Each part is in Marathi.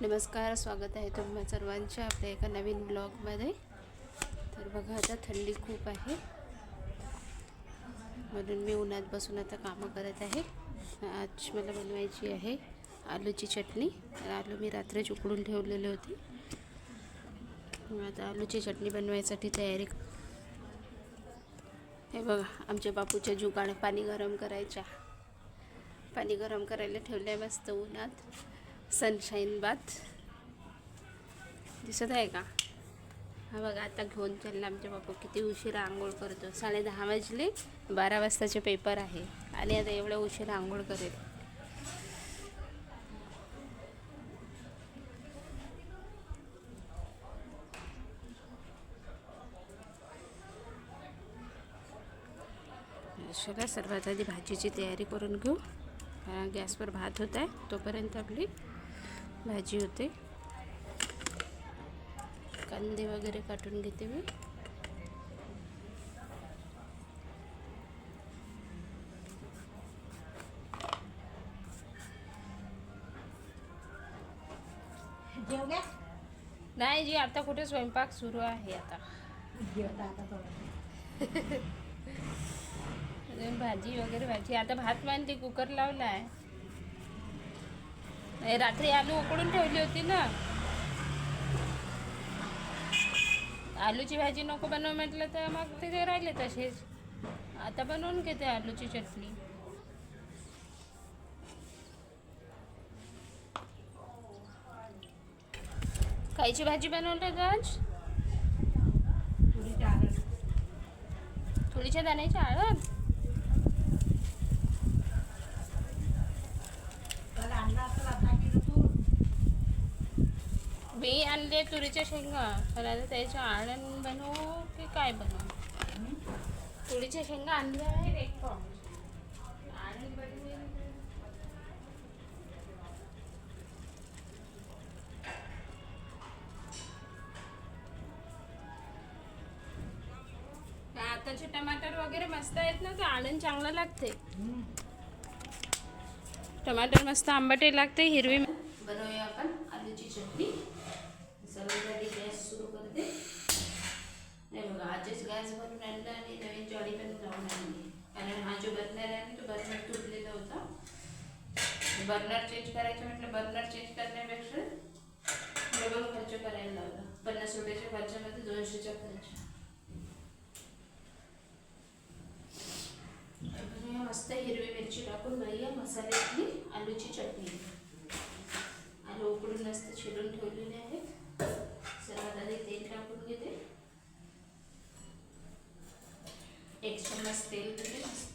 नमस्कार स्वागत आहे तुम्हा सर्वांच्या आपल्या एका नवीन ब्लॉगमध्ये. तर बघा आता थंडी खूप आहे. म्हणून मी उन्हात बसून आता कामं करत आहे. आज मला बनवायची आहे आलूची चटणी. तर आलू मी रात्रीच उकडून ठेवलेले होते. आता आलूची चटणी बनवायसाठी तयारी हे बघा आमच्या बापूच्या जुगाड पाणी गरम करायच्या. पाणी गरम करायला ठेवलं आहे मस्त उन्हात. सनशाईन बात दिसत आहे का? हा बघा आता घेऊन चालला आमच्या बापू. किती उशिरा आंघोळ करतो. साडे दहा वाजले बारा वाजताचे पेपर आहे. आणि आता एवढ्या उशिरा आंघोळ करेल. चला सर्वात आधी भाजीची तयारी करून घेऊ. गॅसवर भात होत आहे. तोपर्यंत आपली भाजी होते. कांदे वगैरे काटून घेते मी. नाही जी आता कुठे स्वयंपाक सुरू आहे आता. भाजी वगैरे भाजी. आता भात मानते कुकर लावला आहे रात्री आलू उकडून ठेवली होती ना. आलूची भाजी नको बनव म्हटलं तर मग ते ते राहिले तसेच. आता बनवून घेते आलूची चटणी. कायची भाजी बनवली आज? तुळीच्या दाण्याची तर आणला असेल अर्धा किलो तूर मी आणले तुरीच्या शेंगा. तर आता त्याच्या आळण बनवू की काय बनवू? तुरीच्या शेंगा आणल्या आहेत एक आळण आताचे टमाटर वगैरे मस्त आहेत ना तर आळण चांगलं लागते. टमाटर मस्त आंबटे लागते हिरवी बनवूया आपण आलूची चटणी. सर्वात गॅस सुरू करते. नाही बघा आजच गॅस भरून आणला आणि नवीन जॉडी पण लावून आणली. कारण हा जो बर्नर आहे ना तो बर्नर तुटलेला होता. बर्नर चेंज करायचं म्हटलं बर्नर चेंज करण्यापेक्षा डबल खर्च करायला लावला. पन्नास रुपयाच्या खर्चामध्ये दोनशेचा खर्च. मस्त हिरवी मिरची टाकून घ्या मसाल्यातली आलूची चटणी. आलू उकडून मस्त चिरून ठेवलेली. mas tem entrevista. Né?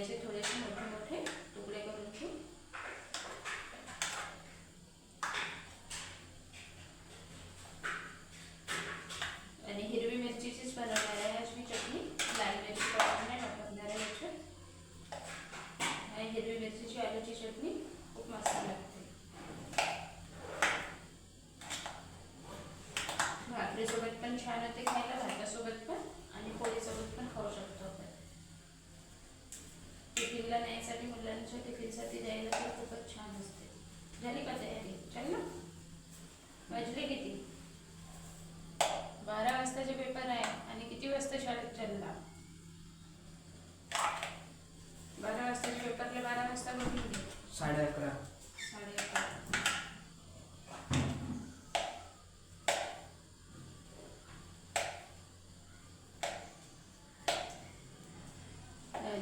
असे थोडेसे मोठे मोठे मुलीला न्यायसाठी मुलांच्या टिफिनसाठी द्यायला तर खूपच छान असते. झाली का तयारी? चल ना. वाजले किती? बारा वाजताचे पेपर आहे आणि किती वाजता शाळेत चालला बारा वाजताच्या पेपरला बारा वाजता बघून घे. साडे अकरा.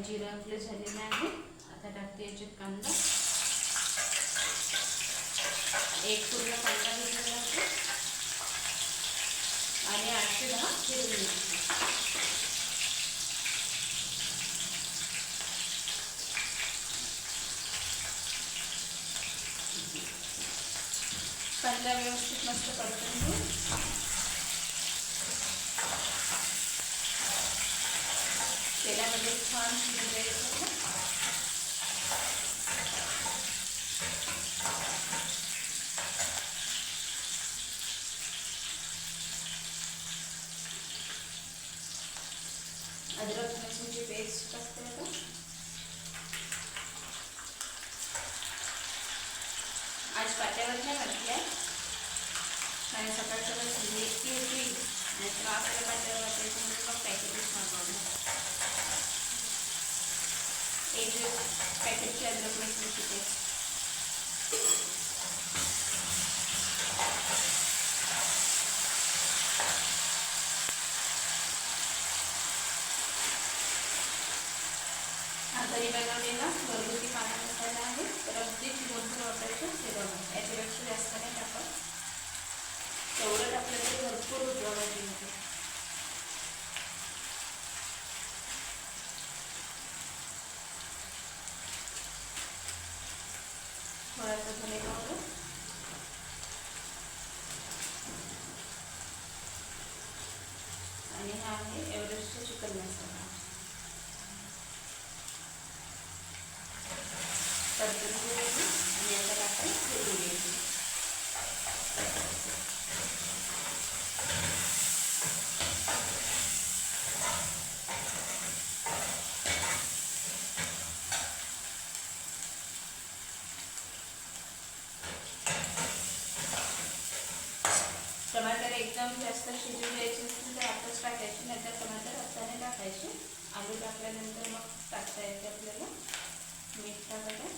जिरं आपलं झालेलं आहे. आता टाकते याच्यात कांदा. एक पूर्ण एकदम जास्त शिजू द्यायची असेल तर आताच टाकायची नाही तर टमाटर असताना टाकायची. आलू टाकल्यानंतर मग टाकता येते आपल्याला. मीठ टाकायला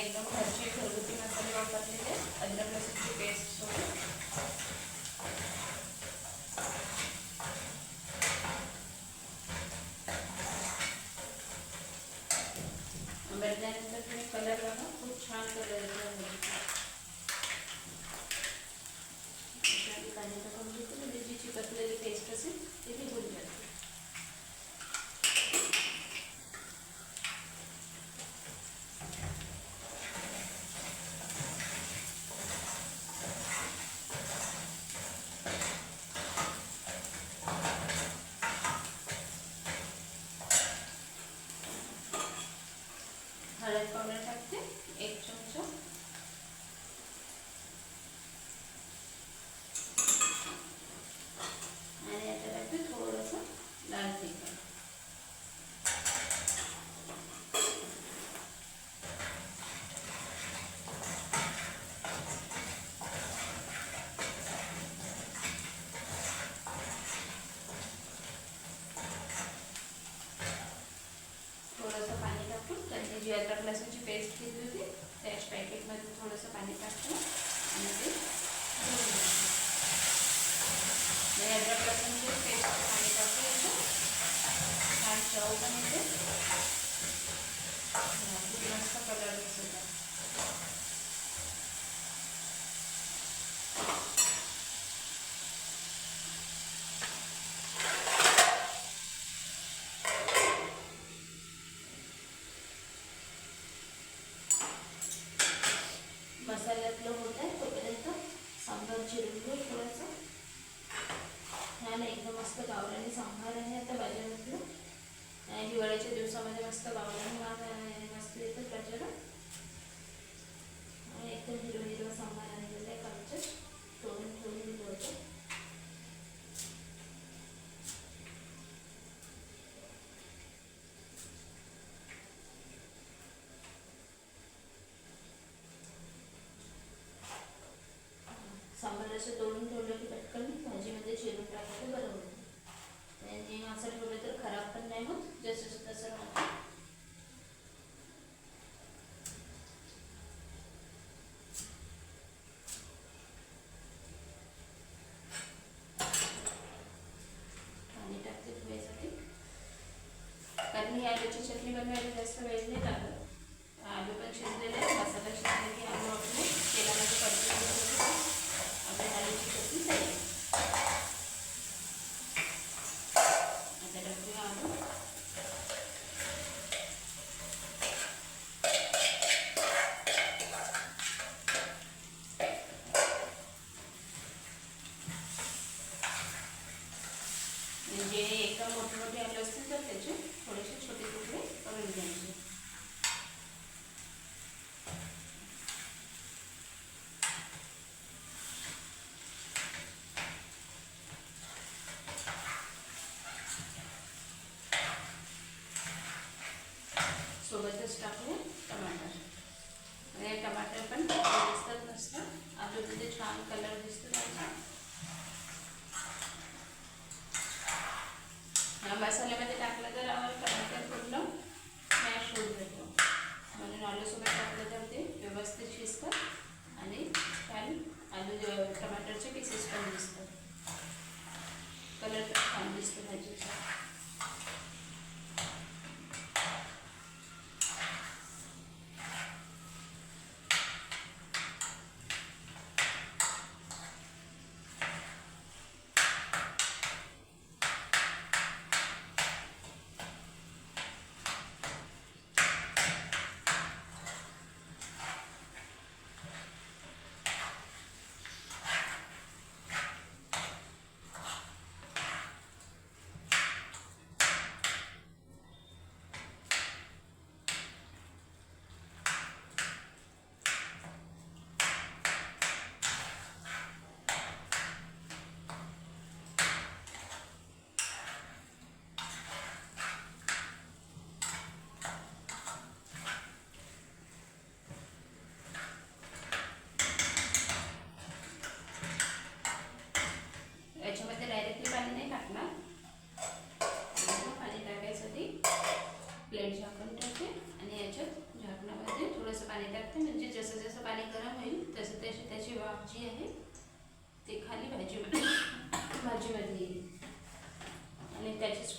એકદમ ખર્ચે ઘરગુતી મસાલે વાપરलेले अदरक लसूणची पेस्ट सोडून सांबार असं तोडून ठेवलं की पटकन भाजीमध्ये चिरून टाकायचं बरं होतं आणि असं ठेवलं तर खराब पण नाही होत जसं तसं राहतं. कारण ही आलूची चटणी बनवायला जास्त वेळ नाही लागत. आलू पण शिजलेले मसाला शिजले की आलू आपले तेलामध्ये पडतो घेतले की आपली आलूची चटणी तयार आता टाकूया आलू म्हणजे एका मोठे मोठे आलू असतील तर त्याचे थोडेसे छोटे तुकडे करून घ्यायचे सोबतच टाकू. टमाटर. आणि टमाटर पण दिसतात नसतं आलूमध्ये छान कलर दिसतो त्यांचा या मसाल्यामध्ये टाकलं तर आम्हाला टमाटर पूर्ण मॅश होऊन जातो म्हणून आलूसोबत टाकलं तर ते व्यवस्थित शिजतात आणि छान आलू टमाटरचे पीसेस पण दिसतात कलर पण छान दिसतो भाजीचा याच्यामध्ये डायरेक्टली पाणी नाही टाकणार नंतर पाणी टाकायसाठी प्लेट झाकून ठेवते आणि याच्यात झाकणामध्ये थोडंसं पाणी टाकते म्हणजे जसं जसं पाणी गरम होईल तसं तशी त्याची वाफ जी आहे ती खाली भाजीमध्ये भाजीमध्ये येईल आणि त्याचेच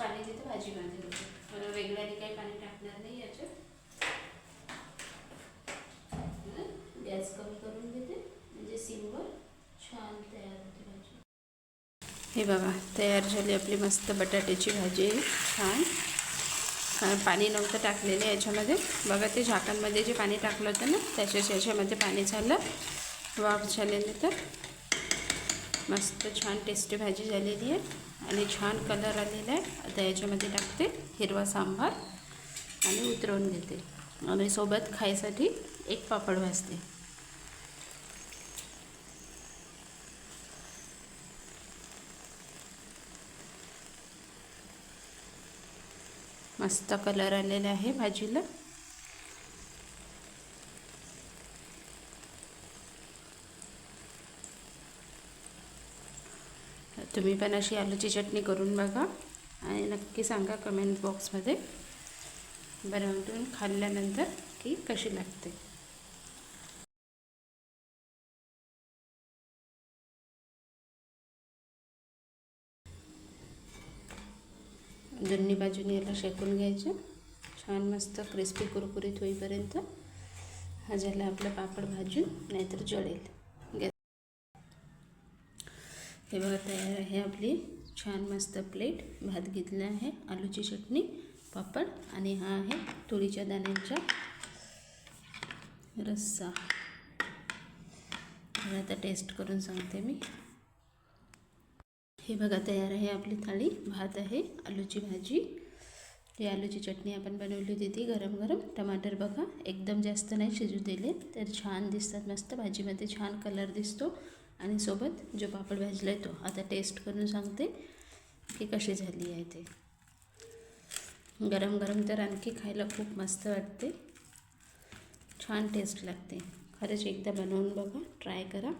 भाजी तिथे भाजीमध्ये होते मला वेगळ्याने काही पाणी टाकणार नाही याच्यात. गॅस कमी करून घेते म्हणजे सिमवर छान तयार होते भाजी. हे बघा तयार झाली आपली मस्त बटाट्याची भाजी. छान. पाणी नव्हतं टाकलेलं याच्यामध्ये. बघा ते झाकणमध्ये जे पाणी टाकलं होतं ना त्याच्याच याच्यामध्ये पाणी झालं. वाफ झालेलं तर मस्त छान टेस्टी भाजी झालेली आहे. आणि छान कलर आलेला आहे. आता याच्यामध्ये टाकते हिरवा सांबार आणि उतरवून घेते. आणि सोबत खायसाठी एक पापड भाजते. मस्त कलर आलेला आहे भाजीला. तुम्ही पण अशी आलूची चटणी करून बघा. आणि नक्की सांगा कमेंट बॉक्समध्ये बनवून खाल्ल्यानंतर की कशी लागते? दोन्ही बाजूने याला शेकून घ्यायचं. छान मस्त क्रिस्पी कुरकुरीत होईपर्यंत हा झाला आपला पापड भाजून नाहीतर जळेल. हे बघा तयार आहे आपली. छान मस्त प्लेट. भात घेतला आहे आलूची चटणी पापड आणि हा आहे तुरीच्या दाण्यांचा रस्सा. आता टेस्ट करून सांगते मी. हे बघा तयार आहे आपली थाळी. भात आहे आलूची भाजी. ही आलूची चटणी आपण बनवली होती ती गरम गरम. टमाटर बघा एकदम जास्त नाही शिजू दिले तर छान दिसतात मस्त भाजीमध्ये छान कलर दिसतो. आणि सोबत जो पापड भाजला आहे तो. आता टेस्ट करून सांगते की कशी झाली आहे ते. गरम गरम तर आणखी खायला खूप मस्त वाटते. छान टेस्ट लागते. खरंच एकदा बनवून बघा ट्राय करा.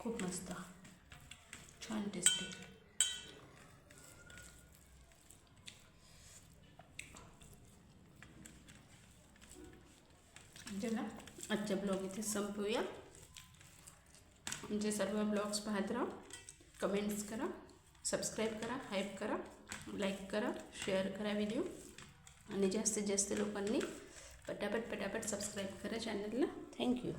खूप मस्त. छान टेस्ट चला. आजचा ब्लॉग इथे संपवूया म्हणजे सर्व ब्लॉग्स पाहत राहा. कमेंट्स करा. सबस्क्राईब करा हाईप करा लाईक करा शेअर करा व्हिडिओ. आणि जास्तीत जास्त लोकांनी पटापट पटापट सबस्क्राईब करा चॅनलला. थँक्यू